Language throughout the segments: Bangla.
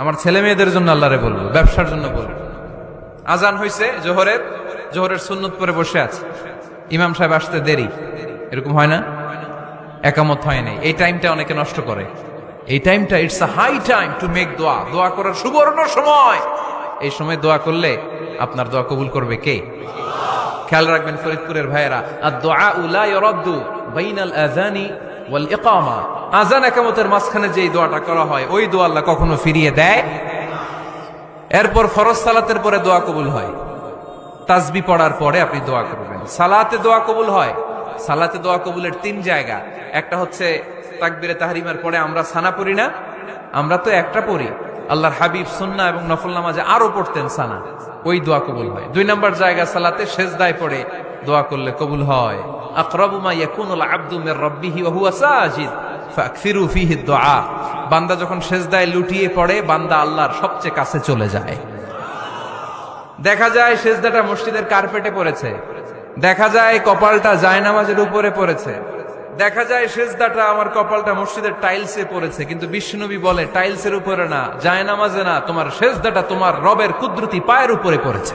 আমার ছেলে মেয়েদের জন্য আল্লাহরে বলব, ব্যবসার জন্য বলব। আজান হয়েছে জোহরের জোহরের সুন্নত পরে বসে আছে। ইমাম সাহেব আসতে দেরি, এরকম হয় না? একামত হয় নাই। এই টাইমটা অনেকে নষ্ট করে। এই টাইমটা it's a high time to make দোয়া দোয়া করার সুবর্ণ সময়। এই সময় দোয়া করলে আপনার দোয়া কবুল করবে কে? খেয়াল রাখবেন ফরিদপুরের ভাইয়েরা আর দোয়া উলা ইরাদ্দু বাইনাল আজানি ওয়াল ইকামা। আজান একামতের মাঝখানে যেই দোয়াটা করা হয়, ওই দোয়া আল্লাহ কখনো ফিরিয়ে দেয়? এরপর ফরজ সালাতের পরে দোয়া কবুল হয়। তাসবি পড়ার পরে আপনি দোয়া করবেন। সালাতে দোয়া কবুল হয়। সালাতে দোয়া কবুলের তিন জায়গা। একটা হচ্ছে তাকবিরে তাহরিমার পরে আমরা সানা পড়ি না? আমরা তো একটা পড়ি। আল্লাহর হাবিব সুন্না এবং নফল নামাজে আরও পড়তেন সানা। ওই দোয়া কবুল হয়। দুই নম্বর জায়গা সালাতে সেজদায় পড়ে দোয়া করলে কবুল হয়। আকরাবু মা ইয়াকুনুল আবদু মির রাব্বিহি ওয়া হুয়া সাজিদ। দুআ বান্দা যখন সেজদায় লুটিয়ে পড়ে, বান্দা আল্লাহর সবচেয়ে কাছে চলে যায়। দেখা যায় সেজদাটা মসজিদের কার্পেটে পড়েছে। দেখা যায় কপালটা জায়নামাজের উপরে পড়েছে। দেখা যায় সেজদাটা আমার কপালটা মসজিদের টাইলসে পড়েছে। কিন্তু বিষ্ণুনবী বলে, টাইলসের উপরে না, জায়নামাজে না, তোমার সেজদাটা তোমার রবের কুদরতি পায়ের উপরে পড়েছে।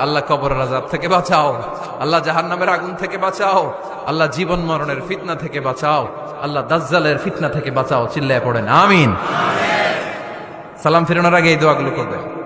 আল্লাহ কবরের আজাব থেকে বাঁচাও। আল্লাহ জাহান নামের আগুন থেকে বাঁচাও। আল্লাহ জীবন মরণের ফিতনা থেকে বাঁচাও। আল্লাহ দাজ্জালের ফিতনা থেকে বাঁচাও। চিল্লায় পড়েন, আমিন। সালাম ফিরানোর আগে এই দোয়াগুলো করবেন।